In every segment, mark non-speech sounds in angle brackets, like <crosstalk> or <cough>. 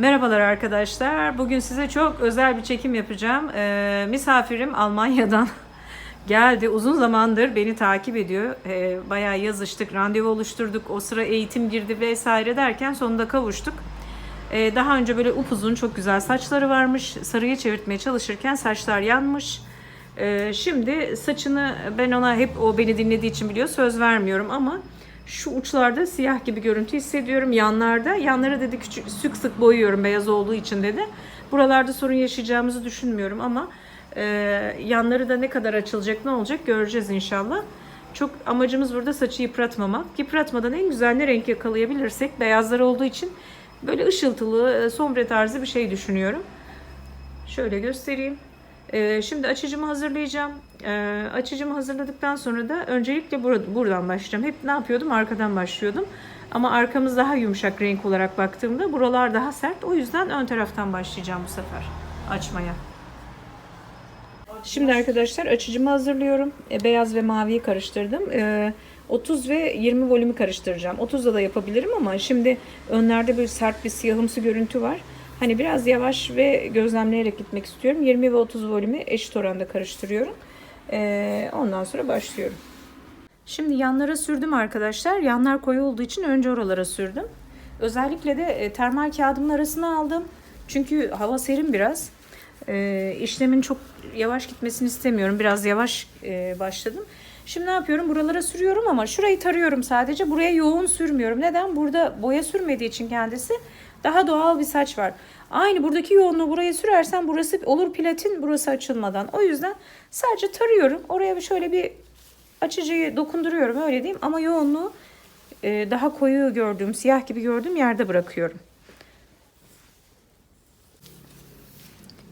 Merhabalar arkadaşlar. Bugün size çok özel bir çekim yapacağım. Ee, misafirim Almanya'dan <laughs> geldi. Uzun zamandır beni takip ediyor. Ee, bayağı yazıştık, randevu oluşturduk. O sıra eğitim girdi vesaire derken sonunda kavuştuk. Ee, daha önce böyle upuzun çok güzel saçları varmış. Sarıya çevirtmeye çalışırken saçlar yanmış. Ee, şimdi saçını ben ona hep o beni dinlediği için biliyor söz vermiyorum ama şu uçlarda siyah gibi görüntü hissediyorum. Yanlarda, yanları dedi küçük sık sık boyuyorum beyaz olduğu için dedi. Buralarda sorun yaşayacağımızı düşünmüyorum ama e, yanları da ne kadar açılacak ne olacak göreceğiz inşallah. Çok amacımız burada saçı yıpratmamak. Yıpratmadan en güzel ne renk yakalayabilirsek beyazlar olduğu için böyle ışıltılı, e, sombre tarzı bir şey düşünüyorum. Şöyle göstereyim. Ee, şimdi açıcımı hazırlayacağım. Ee, açıcımı hazırladıktan sonra da öncelikle bura- buradan başlayacağım. Hep ne yapıyordum? Arkadan başlıyordum. Ama arkamız daha yumuşak renk olarak baktığımda buralar daha sert. O yüzden ön taraftan başlayacağım bu sefer açmaya. Şimdi arkadaşlar açıcımı hazırlıyorum. E, beyaz ve maviyi karıştırdım. E, 30 ve 20 volümü karıştıracağım. 30'da da yapabilirim ama şimdi önlerde böyle sert bir siyahımsı görüntü var. Hani biraz yavaş ve gözlemleyerek gitmek istiyorum. 20 ve 30 volümü eşit oranda karıştırıyorum. E, ondan sonra başlıyorum. Şimdi yanlara sürdüm arkadaşlar. Yanlar koyu olduğu için önce oralara sürdüm. Özellikle de e, termal kağıdımın arasına aldım. Çünkü hava serin biraz. E, işlemin çok yavaş gitmesini istemiyorum. Biraz yavaş e, başladım. Şimdi ne yapıyorum? Buralara sürüyorum ama şurayı tarıyorum sadece. Buraya yoğun sürmüyorum. Neden? Burada boya sürmediği için kendisi daha doğal bir saç var. Aynı buradaki yoğunluğu buraya sürersen burası olur platin, burası açılmadan. O yüzden sadece tarıyorum. Oraya şöyle bir açıcıyı dokunduruyorum öyle diyeyim ama yoğunluğu e, daha koyu gördüğüm, siyah gibi gördüğüm yerde bırakıyorum.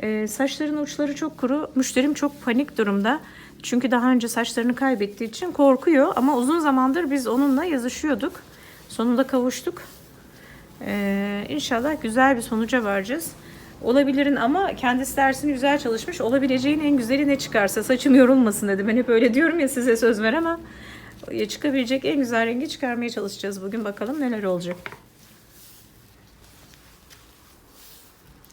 E, saçların uçları çok kuru. Müşterim çok panik durumda. Çünkü daha önce saçlarını kaybettiği için korkuyor. Ama uzun zamandır biz onunla yazışıyorduk. Sonunda kavuştuk. E, inşallah güzel bir sonuca varacağız. Olabilirin ama kendisi dersini güzel çalışmış. Olabileceğin en güzeli ne çıkarsa saçım yorulmasın dedi. Ben hep öyle diyorum ya size söz veremem. Ya çıkabilecek en güzel rengi çıkarmaya çalışacağız bugün. Bakalım neler olacak.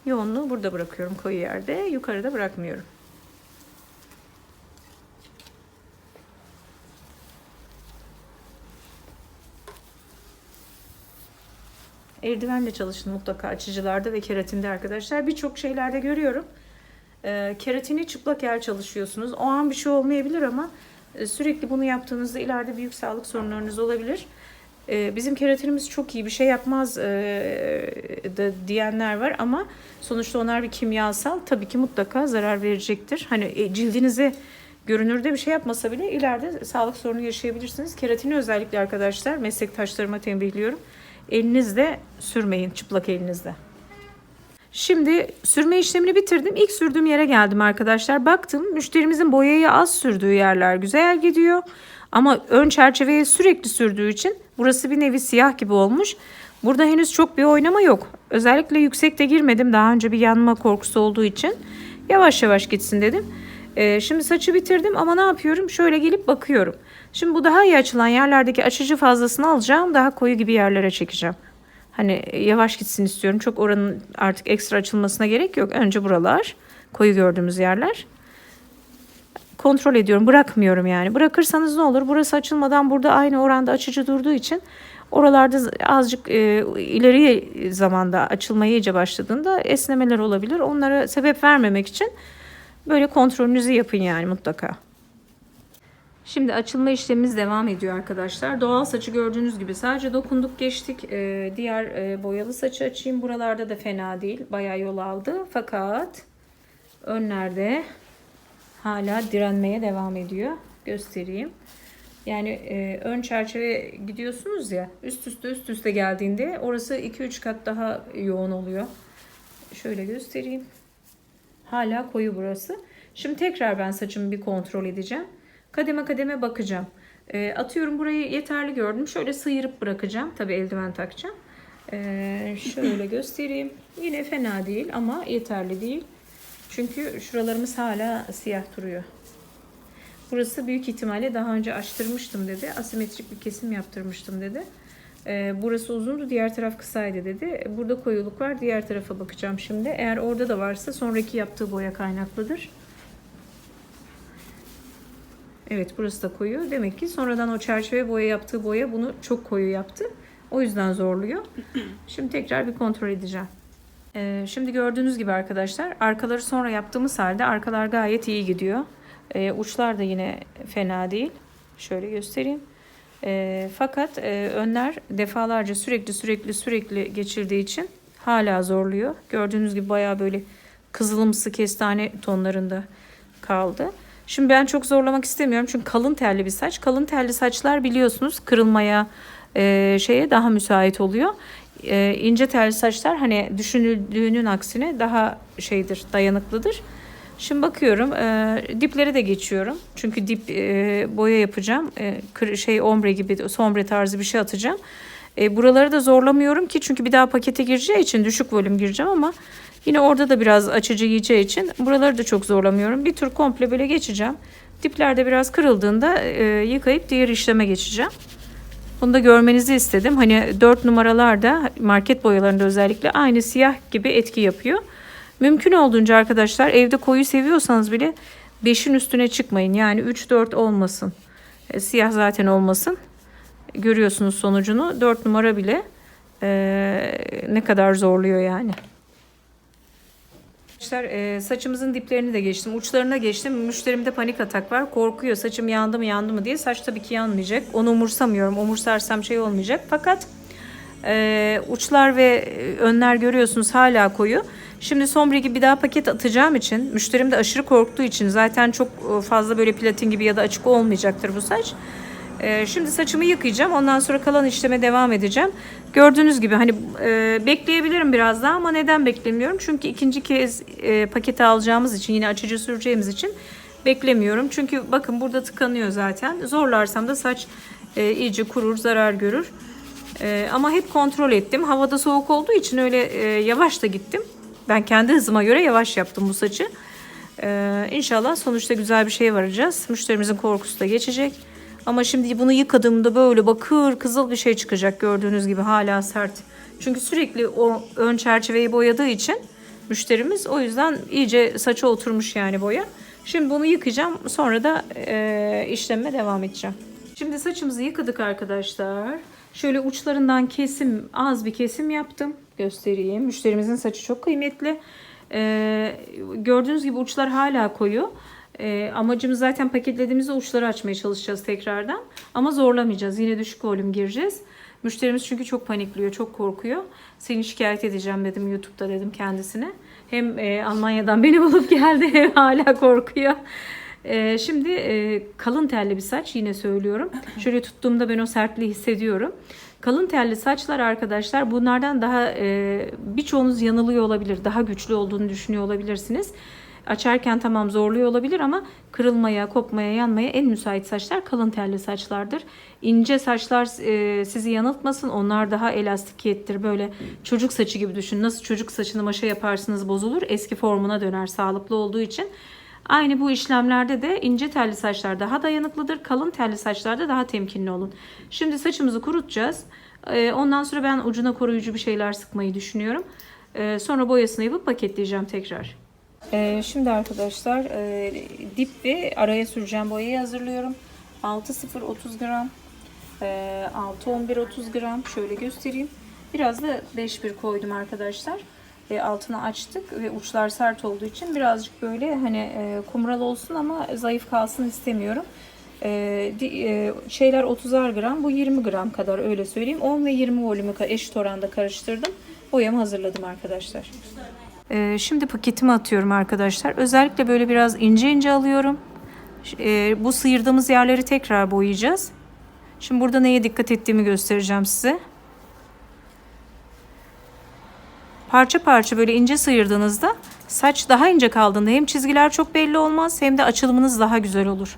Yoğunluğu burada bırakıyorum koyu yerde. Yukarıda bırakmıyorum. Eldivenle çalışın mutlaka açıcılarda ve keratinde arkadaşlar. Birçok şeylerde görüyorum. E, keratini çıplak yer çalışıyorsunuz. O an bir şey olmayabilir ama e, sürekli bunu yaptığınızda ileride büyük sağlık sorunlarınız olabilir. E, bizim keratinimiz çok iyi bir şey yapmaz e, da diyenler var ama sonuçta onlar bir kimyasal tabii ki mutlaka zarar verecektir. Hani e, cildinize görünürde bir şey yapmasa bile ileride sağlık sorunu yaşayabilirsiniz. Keratini özellikle arkadaşlar meslektaşlarıma tembihliyorum. Elinizde sürmeyin çıplak elinizde. Şimdi sürme işlemini bitirdim. İlk sürdüğüm yere geldim arkadaşlar. Baktım müşterimizin boyayı az sürdüğü yerler güzel gidiyor. Ama ön çerçeveye sürekli sürdüğü için burası bir nevi siyah gibi olmuş. Burada henüz çok bir oynama yok. Özellikle yüksekte girmedim. Daha önce bir yanma korkusu olduğu için. Yavaş yavaş gitsin dedim. Ee, şimdi saçı bitirdim ama ne yapıyorum? Şöyle gelip bakıyorum. Şimdi bu daha iyi açılan yerlerdeki açıcı fazlasını alacağım. Daha koyu gibi yerlere çekeceğim. Hani yavaş gitsin istiyorum. Çok oranın artık ekstra açılmasına gerek yok. Önce buralar. Koyu gördüğümüz yerler. Kontrol ediyorum. Bırakmıyorum yani. Bırakırsanız ne olur? Burası açılmadan burada aynı oranda açıcı durduğu için oralarda azıcık e, ileri zamanda açılmaya iyice başladığında esnemeler olabilir. Onlara sebep vermemek için böyle kontrolünüzü yapın yani mutlaka. Şimdi açılma işlemimiz devam ediyor arkadaşlar. Doğal saçı gördüğünüz gibi sadece dokunduk geçtik. Ee, diğer e, boyalı saçı açayım. Buralarda da fena değil. Bayağı yol aldı. Fakat önlerde hala direnmeye devam ediyor. Göstereyim. Yani e, ön çerçeve gidiyorsunuz ya üst üste üst üste geldiğinde orası 2-3 kat daha yoğun oluyor. Şöyle göstereyim. Hala koyu burası. Şimdi tekrar ben saçımı bir kontrol edeceğim. Kademe kademe bakacağım. E, atıyorum burayı yeterli gördüm. Şöyle sıyırıp bırakacağım. Tabi eldiven takacağım. E, şöyle göstereyim. Yine fena değil ama yeterli değil. Çünkü şuralarımız hala siyah duruyor. Burası büyük ihtimalle daha önce açtırmıştım dedi. Asimetrik bir kesim yaptırmıştım dedi. Ee, burası uzundu, diğer taraf kısaydı dedi. Burada koyuluk var, diğer tarafa bakacağım şimdi. Eğer orada da varsa sonraki yaptığı boya kaynaklıdır. Evet burası da koyu. Demek ki sonradan o çerçeve boya yaptığı boya bunu çok koyu yaptı. O yüzden zorluyor. <clears throat> Şimdi tekrar bir kontrol edeceğim. Ee, şimdi gördüğünüz gibi arkadaşlar arkaları sonra yaptığımız halde arkalar gayet iyi gidiyor. Ee, uçlar da yine fena değil. Şöyle göstereyim. Ee, fakat e, önler defalarca sürekli sürekli sürekli geçirdiği için hala zorluyor. Gördüğünüz gibi bayağı böyle kızılımsı kestane tonlarında kaldı. Şimdi ben çok zorlamak istemiyorum çünkü kalın telli bir saç. Kalın telli saçlar biliyorsunuz kırılmaya e, şeye daha müsait oluyor. E, ince telli saçlar hani düşünüldüğünün aksine daha şeydir, dayanıklıdır. Şimdi bakıyorum e, dipleri de geçiyorum. Çünkü dip e, boya yapacağım. E, şey ombre gibi sombre tarzı bir şey atacağım. E, buraları da zorlamıyorum ki çünkü bir daha pakete gireceği için düşük volüm gireceğim ama yine orada da biraz açıcı yiyeceği için buraları da çok zorlamıyorum. Bir tur komple böyle geçeceğim. Diplerde biraz kırıldığında e, yıkayıp diğer işleme geçeceğim. Bunu da görmenizi istedim. Hani 4 numaralarda market boyalarında özellikle aynı siyah gibi etki yapıyor. Mümkün olduğunca arkadaşlar evde koyu seviyorsanız bile 5'in üstüne çıkmayın. Yani 3-4 olmasın. E, siyah zaten olmasın. Görüyorsunuz sonucunu. 4 numara bile e, ne kadar zorluyor yani. Arkadaşlar e, saçımızın diplerini de geçtim. Uçlarına geçtim. Müşterimde panik atak var. Korkuyor saçım yandı mı yandı mı diye. Saç tabii ki yanmayacak. Onu umursamıyorum. Umursarsam şey olmayacak. Fakat e, uçlar ve e, önler görüyorsunuz hala koyu. Şimdi sombre gibi bir daha paket atacağım için müşterim de aşırı korktuğu için zaten çok e, fazla böyle platin gibi ya da açık olmayacaktır bu saç. Ee, şimdi saçımı yıkayacağım. Ondan sonra kalan işleme devam edeceğim. Gördüğünüz gibi hani e, bekleyebilirim biraz daha ama neden beklemiyorum? Çünkü ikinci kez e, paketi alacağımız için yine açıcı süreceğimiz için beklemiyorum. Çünkü bakın burada tıkanıyor zaten. Zorlarsam da saç e, iyice kurur, zarar görür. E, ama hep kontrol ettim. Havada soğuk olduğu için öyle e, yavaş da gittim. Ben kendi hızıma göre yavaş yaptım bu saçı. Ee, inşallah sonuçta güzel bir şey varacağız. Müşterimizin korkusu da geçecek. Ama şimdi bunu yıkadığımda böyle bakır kızıl bir şey çıkacak gördüğünüz gibi hala sert. Çünkü sürekli o ön çerçeveyi boyadığı için müşterimiz o yüzden iyice saça oturmuş yani boya. Şimdi bunu yıkayacağım sonra da e, işleme devam edeceğim. Şimdi saçımızı yıkadık arkadaşlar. Şöyle uçlarından kesim az bir kesim yaptım. Göstereyim. Müşterimizin saçı çok kıymetli. Ee, gördüğünüz gibi uçlar hala koyu. Ee, amacımız zaten paketlediğimizde uçları açmaya çalışacağız tekrardan. Ama zorlamayacağız. Yine düşük volüm gireceğiz. Müşterimiz çünkü çok panikliyor, çok korkuyor. Seni şikayet edeceğim dedim YouTube'da dedim kendisine. Hem e, Almanya'dan <laughs> beni bulup geldi hem hala korkuyor. Ee, şimdi e, kalın telli bir saç yine söylüyorum. <clears throat> Şöyle tuttuğumda ben o sertliği hissediyorum. Kalın telli saçlar arkadaşlar bunlardan daha e, birçoğunuz yanılıyor olabilir. Daha güçlü olduğunu düşünüyor olabilirsiniz. Açarken tamam zorluyor olabilir ama kırılmaya, kopmaya, yanmaya en müsait saçlar kalın telli saçlardır. İnce saçlar e, sizi yanıltmasın. Onlar daha elastikiyettir. Böyle çocuk saçı gibi düşün. Nasıl çocuk saçını maşa yaparsınız bozulur. Eski formuna döner sağlıklı olduğu için. Aynı bu işlemlerde de ince telli saçlar daha dayanıklıdır. Kalın telli saçlarda daha temkinli olun. Şimdi saçımızı kurutacağız. Ee, Ondan sonra ben ucuna koruyucu bir şeyler sıkmayı düşünüyorum. Ee, Sonra boyasını yapıp paketleyeceğim tekrar. Ee, Şimdi arkadaşlar e, dip ve araya süreceğim boyayı hazırlıyorum. 6.0 30 gram. Ee, 6-11 30 gram. Şöyle göstereyim. Biraz da 5-1 koydum arkadaşlar. E, altını açtık ve uçlar sert olduğu için birazcık böyle hani e, kumral olsun ama zayıf kalsın istemiyorum. E, e, şeyler 30'ar gram bu 20 gram kadar öyle söyleyeyim. 10 ve 20 volümü eşit oranda karıştırdım. Boyamı hazırladım arkadaşlar. E, şimdi paketimi atıyorum arkadaşlar. Özellikle böyle biraz ince ince alıyorum. E, bu sıyırdığımız yerleri tekrar boyayacağız. Şimdi burada neye dikkat ettiğimi göstereceğim size. Parça parça böyle ince sıyırdığınızda saç daha ince kaldığında hem çizgiler çok belli olmaz hem de açılımınız daha güzel olur.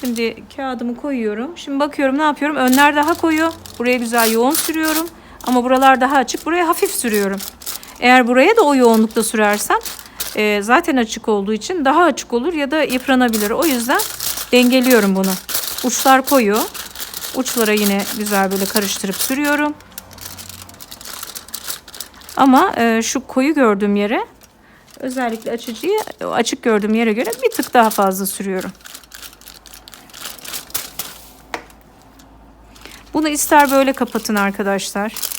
Şimdi kağıdımı koyuyorum. Şimdi bakıyorum ne yapıyorum. Önler daha koyu. Buraya güzel yoğun sürüyorum. Ama buralar daha açık. Buraya hafif sürüyorum. Eğer buraya da o yoğunlukta sürersem e, zaten açık olduğu için daha açık olur ya da yıpranabilir. O yüzden dengeliyorum bunu. Uçlar koyu. Uçlara yine güzel böyle karıştırıp sürüyorum. Ama e, şu koyu gördüğüm yere özellikle açıcıyı açık gördüğüm yere göre bir tık daha fazla sürüyorum. Bunu ister böyle kapatın arkadaşlar.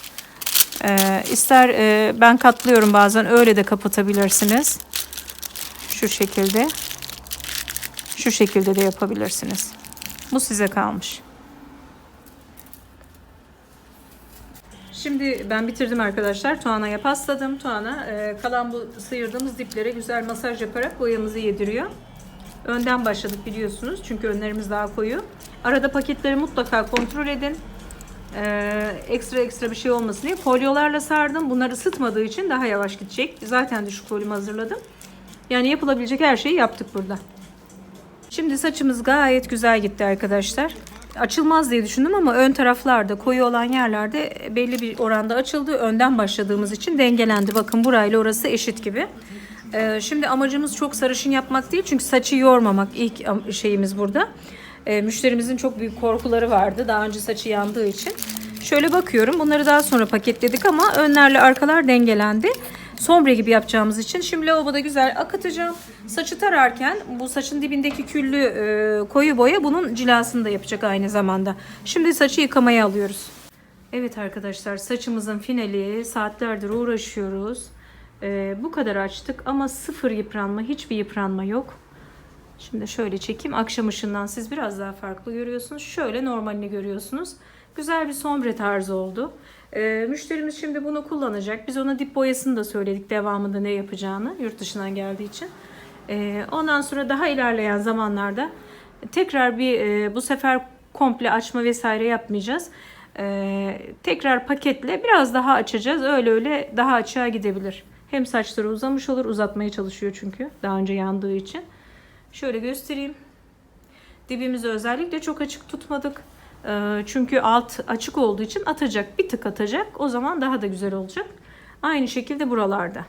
Ee, ister e, ben katlıyorum bazen öyle de kapatabilirsiniz. Şu şekilde. Şu şekilde de yapabilirsiniz. Bu size kalmış. Şimdi ben bitirdim arkadaşlar. Tuana'ya pasladım. Tuana e, kalan bu sıyırdığımız diplere güzel masaj yaparak boyamızı yediriyor. Önden başladık biliyorsunuz. Çünkü önlerimiz daha koyu. Arada paketleri mutlaka kontrol edin. Ee, ekstra ekstra bir şey olmasın diye. Folyolarla sardım. Bunlar ısıtmadığı için daha yavaş gidecek. Zaten düşük volüm hazırladım. Yani yapılabilecek her şeyi yaptık burada. Şimdi saçımız gayet güzel gitti arkadaşlar. Açılmaz diye düşündüm ama ön taraflarda koyu olan yerlerde belli bir oranda açıldı. Önden başladığımız için dengelendi. Bakın burayla orası eşit gibi. Ee, şimdi amacımız çok sarışın yapmak değil. Çünkü saçı yormamak ilk şeyimiz burada. Ee, müşterimizin çok büyük korkuları vardı. Daha önce saçı yandığı için. Şöyle bakıyorum. Bunları daha sonra paketledik ama önlerle arkalar dengelendi. Sombre gibi yapacağımız için şimdi lavaboda güzel akıtacağım. Saçı tararken bu saçın dibindeki küllü e, koyu boya bunun cilasını da yapacak aynı zamanda. Şimdi saçı yıkamaya alıyoruz. Evet arkadaşlar saçımızın finali saatlerdir uğraşıyoruz. E, bu kadar açtık ama sıfır yıpranma hiçbir yıpranma yok. Şimdi şöyle çekeyim. Akşam ışığından siz biraz daha farklı görüyorsunuz. Şöyle normalini görüyorsunuz. Güzel bir sombre tarzı oldu. Ee, müşterimiz şimdi bunu kullanacak. Biz ona dip boyasını da söyledik devamında ne yapacağını yurt dışından geldiği için. Ee, ondan sonra daha ilerleyen zamanlarda tekrar bir e, bu sefer komple açma vesaire yapmayacağız. Ee, tekrar paketle biraz daha açacağız. Öyle öyle daha açığa gidebilir. Hem saçları uzamış olur. Uzatmaya çalışıyor çünkü daha önce yandığı için. Şöyle göstereyim. Dibimizi özellikle çok açık tutmadık. Ee, Çünkü alt açık olduğu için atacak. Bir tık atacak. O zaman daha da güzel olacak. Aynı şekilde buralarda.